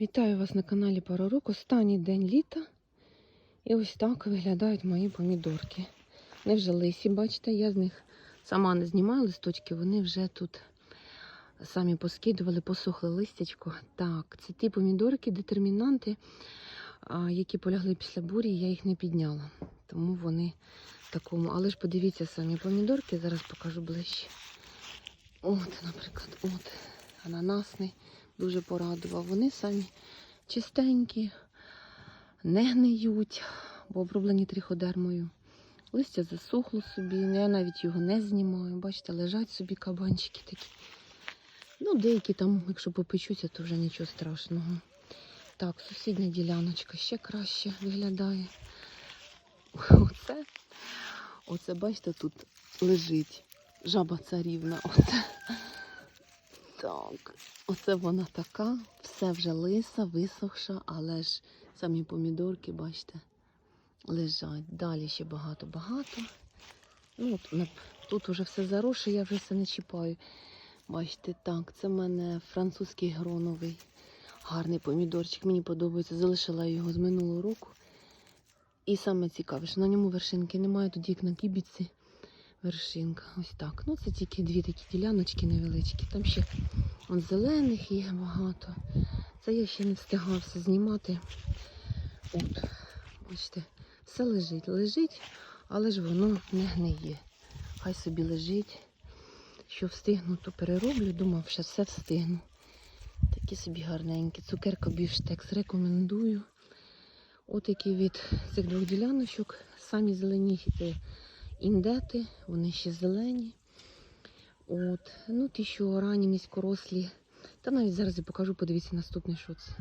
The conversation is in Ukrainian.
Вітаю вас на каналі Парорук. Останній день літа. І ось так виглядають мої помідорки. Вони вже лисі, бачите, я з них сама не знімаю листочки, вони вже тут самі поскидували, посохли листячко. Так, це ті помідорки, детермінанти, які полягли після бурі, я їх не підняла. Тому вони такому. Але ж подивіться самі помідорки, зараз покажу ближче. От, наприклад, от ананасний дуже порадував. Вони самі чистенькі, не гниють, бо оброблені триходермою. Листя засохло собі, я навіть його не знімаю. Бачите, лежать собі кабанчики такі. Ну, деякі там, якщо попечуться, то вже нічого страшного. Так, сусідня діляночка ще краще виглядає. Оце, оце, бачите, тут лежить жаба царівна. Оце. Так, оце вона така, все вже лиса, висохша, але ж самі помідорки, бачите, лежать. Далі ще багато-багато. Ну, от, тут вже все заросше, я вже все не чіпаю. Бачите, так, це в мене французький гроновий. Гарний помідорчик, мені подобається. Залишила його з минулого року. І саме цікаве, що на ньому вершинки немає, тоді як на кібіці вершинка. Ось так. Ну, це тільки дві такі діляночки невеличкі. Там ще он зелених є багато. Це я ще не встигала все знімати. От, бачите, все лежить. Лежить, але ж воно не гниє. Хай собі лежить. Що встигну, то перероблю. Думав, що все встигну. Такі собі гарненькі. Цукерка бівштекс рекомендую. От які від цих двох діляночок. Самі зелені е, індети, вони ще зелені. От. Ну, ті, що ранні низькорослі. Та навіть зараз я покажу, подивіться наступний що це.